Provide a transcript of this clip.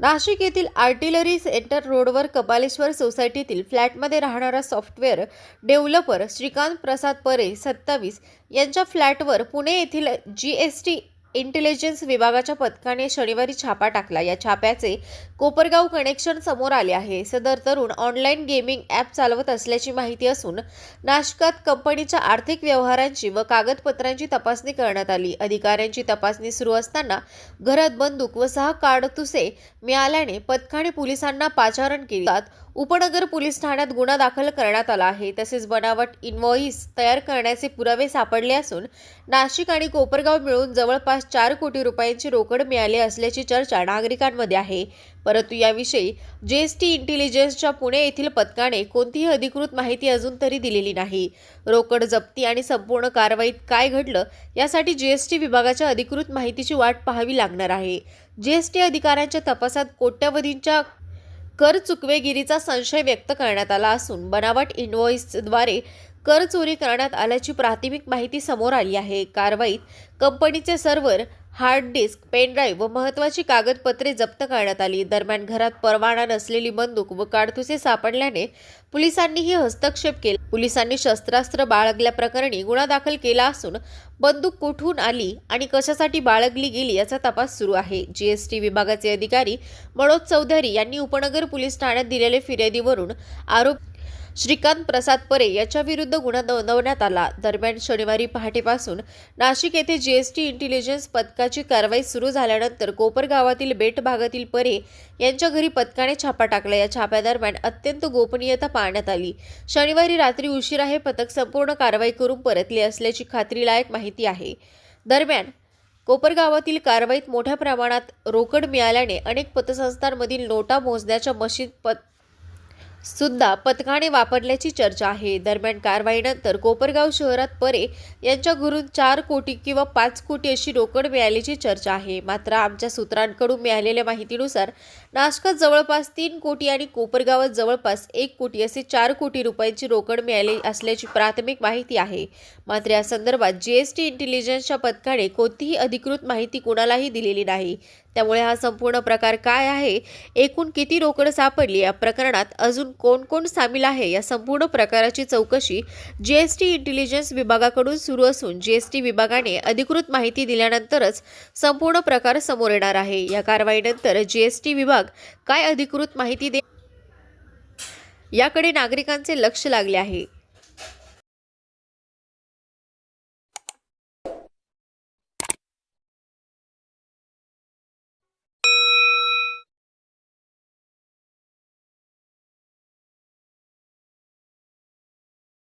नाशिक येथील artillery centre रोडवर कपालेश्वर सोसायटीतील फ्लॅटमध्ये राहणारा सॉफ्टवेअर डेव्हलपर श्रीकांत प्रसाद परे सत्तावीस यांच्या फ्लॅटवर पुणे येथील जी एस टी इंटेलिजन्स विभागाच्या पथकाने शनिवारी छापा टाकला. या छाप्याचे कोपरगाव कनेक्शन समोर आले आहे. सदर तरुण ऑनलाईन गेमिंग ॲप चालवत असल्याची माहिती असून नाशकात कंपनीच्या आर्थिक व्यवहारांची व कागदपत्रांची तपासणी करण्यात आली. अधिकाऱ्यांची तपासणी सुरू असताना घरात बंदूक व सहा काडतुसे मिळाल्याने पथकाने पोलिसांना पाचारण केली. उपनगर पोलीस ठाण्यात गुन्हा दाखल करण्यात आला आहे. तसेच बनावट इनव्हॉईस तयार करण्याचे पुरावे सापडले असून नाशिक आणि कोपरगाव मिळून जवळपास चार कोटी रुपयांची रोकड मिळाली असल्याची चर्चा नागरिकांमध्ये आहे. परंतु याविषयी जीएसटी इंटेलिजन्सच्या पुणे येथील पथकाने कोणतीही अधिकृत माहिती अजून तरी दिलेली नाही. रोकड जप्ती आणि संपूर्ण कारवाईत काय घडलं यासाठी जीएसटी विभागाच्या अधिकृत माहितीची वाट पाहावी लागणार आहे. जीएसटी अधिकाऱ्यांच्या तपासात कोट्यवधींच्या कर चुकवेगिरीचा संशय व्यक्त करण्यात आला असून बनावट इन्व्हॉइसद्वारे कर चोरी करण्यात आल्याची प्राथमिक माहिती समोर आली आहे. कारवाईत कंपनीचे सर्व्हर हार्ड डिस्क पेनड्राईव्ह व महत्त्वाची कागदपत्रे जप्त करण्यात आली. दरम्यान घरात परवाना नसलेली बंदूक व काडतुसे सापडल्याने पोलिसांनीही हस्तक्षेप केला. पोलिसांनी शस्त्रास्त्र बाळगल्याप्रकरणी गुन्हा दाखल केला असून बंदूक कुठून आली आणि कशासाठी बाळगली गेली याचा तपास सुरू आहे. जीएसटी विभागाचे अधिकारी मनोज चौधरी यांनी उपनगर पोलीस ठाण्यात दिलेल्या फिर्यादीवरून आरोप श्रीकांत प्रसाद परे याच्याविरुद्ध गुन्हा नोंदवण्यात आला. दरम्यान शनिवारी पहाटेपासून नाशिक येथे जीएसटी इंटेलिजन्स पथकाची कारवाई सुरू झाल्यानंतर कोपर गावातील बेट भागातील परे यांच्या घरी पथकाने छापा टाकला. या छाप्यादरम्यान अत्यंत गोपनीयता पाळण्यात आली. शनिवारी रात्री उशिरा हे पथक संपूर्ण कारवाई करून परतले असल्याची खात्रीलायक माहिती आहे. दरम्यान कोपरगावातील कारवाईत मोठ्या प्रमाणात रोकड मिळाल्याने अनेक पतसंस्थांमधील नोटा मोजण्याच्या मशीद पत सुद्धा पथकाने वापरल्याची चर्चा आहे. दरम्यान कारवाईनंतर कोपरगाव शहरात परे यांच्या घरून चार कोटी किंवा पाच कोटी अशी रोकड मिळाल्याची चर्चा आहे. मात्र आमच्या सूत्रांकडून मिळालेल्या माहितीनुसार नाशकात जवळपास तीन कोटी आणि कोपरगावात जवळपास एक कोटी असे चार कोटी रुपयांची रोकड मिळाली असल्याची प्राथमिक माहिती आहे. मात्र या संदर्भात जीएसटी इंटेलिजन्सच्या पथकाने कोणतीही अधिकृत माहिती कोणालाही दिलेली नाही. त्यामुळे हा संपूर्ण प्रकार काय आहे? एकूण किती रोकड सापडली? या प्रकरणात अजून कोण कोण सामील आहे? या संपूर्ण प्रकाराची चौकशी जीएसटी इंटेलिजन्स विभागाकडून सुरू असून जीएसटी विभागाने अधिकृत माहिती दिल्यानंतरच संपूर्ण प्रकार समोर येणार आहे. या कारवाईनंतर जीएसटी विभाग काय अधिकृत माहिती दे याकडे नागरिकांचे लक्ष लागले आहे.